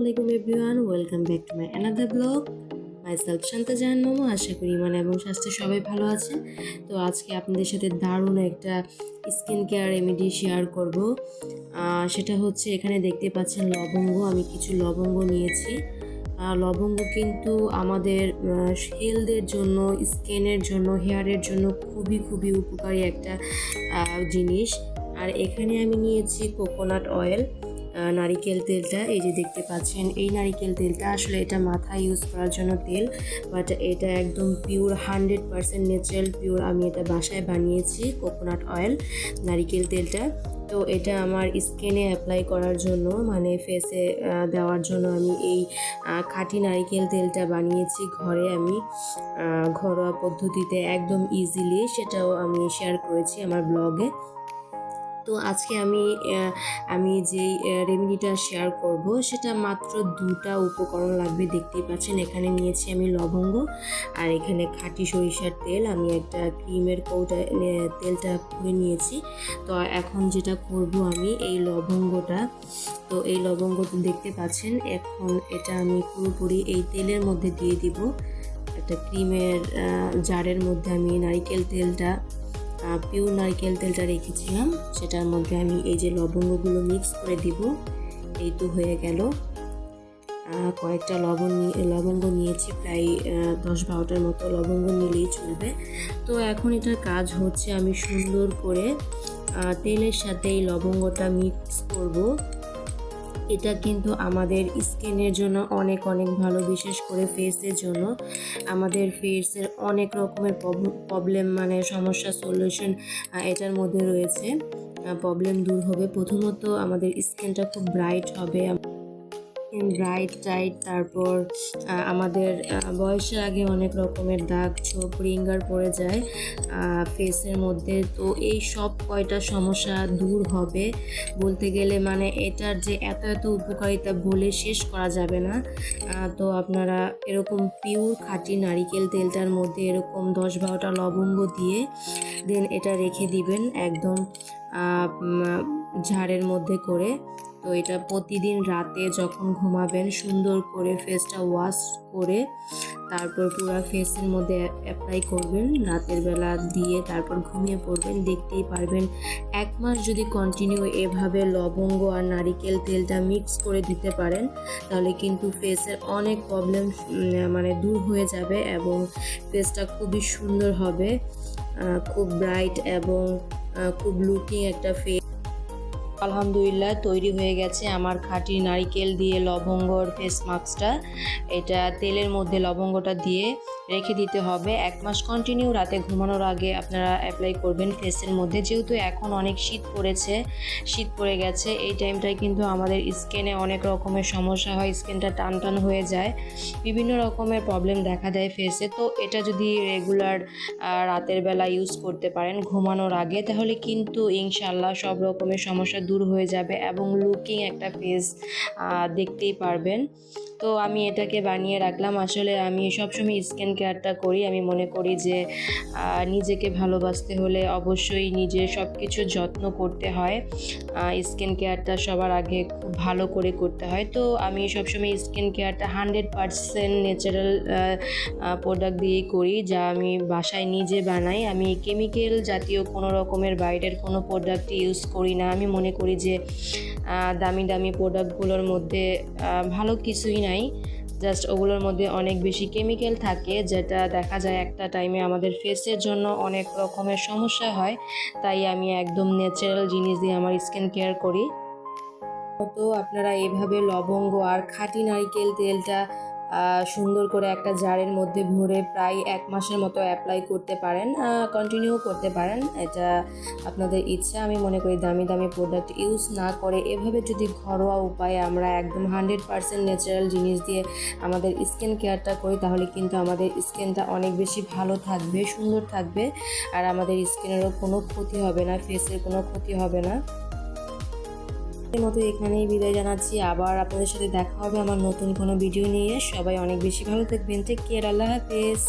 আলাইকুম everyone welcome back to my another blog myself Shanta Jahan Momo আশা করি মানে এবং স্বাস্থ্য সবাই ভালো আছেন। তো আজকে আপনাদের সাথে দারুণ একটা স্কিন কেয়ার রেমেডি শেয়ার করব। সেটা হচ্ছে এখানে দেখতে পাচ্ছেন লবঙ্গ। আমি কিছু লবঙ্গ নিয়েছি। লবঙ্গ কিন্তু আমাদের হেলথের জন্য স্কিনের জন্য হেয়ারের জন্য খুবই খুবই উপকারী একটা জিনিস। আর এখানে আমি নিয়েছি কোকোনাট অয়েল নারিকেল তেলটা, এই যে দেখতে পাচ্ছেন, এই নারিকেল তেলটা আসলে এটা মাথায় ইউজ করার জন্য তেল বাট এটা একদম pure hundred percent natural pure আমি এটা বাসায় বানিয়েছি কোকোনাট অয়েল নারিকেল তেলটা। তো এটা আমার স্কিনে অ্যাপ্লাই করার জন্য মানে ফেসে দেওয়ার জন্য আমি এই খাঁটি নারিকেল তেলটা বানিয়েছি ঘরে আমি ঘরোয়া পদ্ধতিতে একদম ইজিলি সেটাও আমি শেয়ার করেছি আমার ব্লগে তো আজকে আমি আমি যেই রেমেডিটা শেয়ার করব, সেটা মাত্র দুটা উপকরণ লাগবে, দেখতেই পাচ্ছেন। এখানে নিয়েছি আমি লবঙ্গ আর এখানে খাঁটি সরিষার তেল। আমি একটা ক্রিমের কৌটা তেলটা করে নিয়েছি। তো এখন যেটা করব আমি, এই লবঙ্গটা। তো এই লবঙ্গটা দেখতে পাচ্ছেন, এখন এটা আমি পুরোপুরি এই তেলের মধ্যে দিয়ে দিব। একটা ক্রিমের জারের মধ্যে আমি নারিকেল তেলটা পিওর নারকেল তেলটা রেখেছিলাম, সেটার মধ্যে আমি এই যে লবঙ্গগুলো মিক্স করে দিব, এই তো হয়ে গেল। কয়েকটা লবণ নিয়ে লবঙ্গ নিয়েছি, প্রায় দশ বারোটার মতো লবঙ্গ নিলেই চলবে। তো এখন এটার কাজ হচ্ছে আমি সুন্দর করে তেলের সাথে এই লবঙ্গটা মিক্স করব। এটা কিন্তু আমাদের স্কিনের জন্য অনেক অনেক ভালো, বিশেষ করে ফেসের জন্য। আমাদের ফেসের অনেক রকমের প্রবলেম মানে সমস্যা সলিউশন এটার মধ্যে রয়েছে। প্রবলেম দূর হবে। প্রথমত আমাদের স্কিনটা খুব ব্রাইট হবে। ব্রাইট টাইট তারপর আমাদের বয়সের আগে অনেক রকমের দাগ, ছোপ, রিঙ্গার পড়ে যায় ফেসের মধ্যে। তো এই সব কয়টা সমস্যা দূর হবে বলতে গেলে মানে এটার যে এত এত উপকারিতা বলে শেষ করা যাবে না। তো আপনারা এরকম পিওর খাঁটি নারিকেল তেলটার মধ্যে এরকম দশ বারোটা লবঙ্গ দিয়ে দেন এটা রেখে দিবেন একদম ঝাড়ের মধ্যে করে। তো এটা প্রতিদিন রাতে যখন ঘুমাবেন, সুন্দর করে ফেসটা ওয়াশ করে তারপর পুরো ফেসের মধ্যে অ্যাপ্লাই করবেন। রাতের বেলা দিয়ে তারপর ঘুমিয়ে পড়বেন। দেখতেই পারবেন এক মাস যদি কন্টিনিউ এভাবে লবঙ্গ আর নারিকেল তেলটা মিক্স করে দিতে পারেন, তাহলে কিন্তু ফেসের অনেক প্রবলেম মানে দূর হয়ে যাবে এবং ফেসটা খুবই সুন্দর হবে। খুব ব্রাইট এবং খুব লুকিং একটা ফেস আলহামদুলিল্লাহ, তৈরি হয়ে গেছে আমার খাঁটি নারিকেল দিয়ে লবঙ্গর ফেস মাস্কটা এটা তেলের মধ্যে লবঙ্গটা দিয়ে রেখে দিতে হবে। এক মাস কন্টিনিউ রাতে ঘুমানোর আগে আপনারা অ্যাপ্লাই করবেন ফেসের মধ্যে। যেহেতু এখন অনেক শীত পড়েছে, শীত পড়ে গেছে, এই টাইমটায় কিন্তু আমাদের স্কিনে অনেক রকমের সমস্যা হয় স্কিনটা টান টান হয়ে যায়। বিভিন্ন রকমের প্রবলেম দেখা দেয় ফেসে তো এটা যদি রেগুলার রাতের বেলা ইউজ করতে পারেন ঘুমানোর আগে, তাহলে কিন্তু ইনশাল্লাহ সব রকমের সমস্যা দূর হয়ে যাবে এবং লুকিং একটা ফেস দেখতেই পারবেন। তো আমি এটাকে বানিয়ে রাখলাম। আসলে আমি সবসময় স্কিন কেয়ারটা করি। আমি মনে করি যে নিজেকে ভালোবাসতে হলে অবশ্যই নিজের সব কিছু যত্ন করতে হয়। স্কিন কেয়ারটা সবার আগে খুব ভালো করে করতে হয়। তো আমি সবসময় স্কিন কেয়ারটা হান্ড্রেড পারসেন্ট ন্যাচারাল প্রোডাক্ট দিয়েই করি, যা আমি বাসায় নিজে বানাই। আমি কেমিক্যাল জাতীয় কোনো রকমের বাইরের কোনো প্রোডাক্ট ইউজ করি না। আমি মনে করি যে দামি দামি প্রোডাক্টগুলোর মধ্যে ভালো কিছুই নাই। জাস্ট ওগুলোর মধ্যে অনেক বেশি কেমিক্যাল থাকে, যেটা দেখা যায় একটা টাইমে আমাদের ফেসের জন্য অনেক রকমের সমস্যা হয়। তাই আমি একদম ন্যাচারাল জিনিস দিয়ে আমার স্কিন কেয়ার করি। তো আপনারা এভাবে লবঙ্গ আর খাঁটি নারকেল তেলটা সুন্দর করে একটা জারের মধ্যে ভরে প্রায় এক মাসের মতো অ্যাপ্লাই করতে পারেন কন্টিনিউ করতে পারেন। এটা আপনাদের ইচ্ছা, আমি মনে করি দামি দামি প্রোডাক্ট ইউজ না করে এভাবে যদি ঘরোয়া উপায়ে আমরা একদম হান্ড্রেড পারসেন্ট ন্যাচারাল জিনিস দিয়ে আমাদের স্কিন কেয়ারটা করি, তাহলে কিন্তু আমাদের স্কিনটা অনেক বেশি ভালো থাকবে, সুন্দর থাকবে। আর আমাদের স্কিনেরও কোনো ক্ষতি হবে না ফেসের কোনো ক্ষতি হবে না। এর মতো এখানেই বিদায় জানাচ্ছি। আবার আপনাদের সাথে দেখা হবে আমার নতুন কোনো ভিডিও নিয়ে। সবাই অনেক বেশি ভালো থাকবেন। টেক কেয়ার আল্লাহ হাফেজ।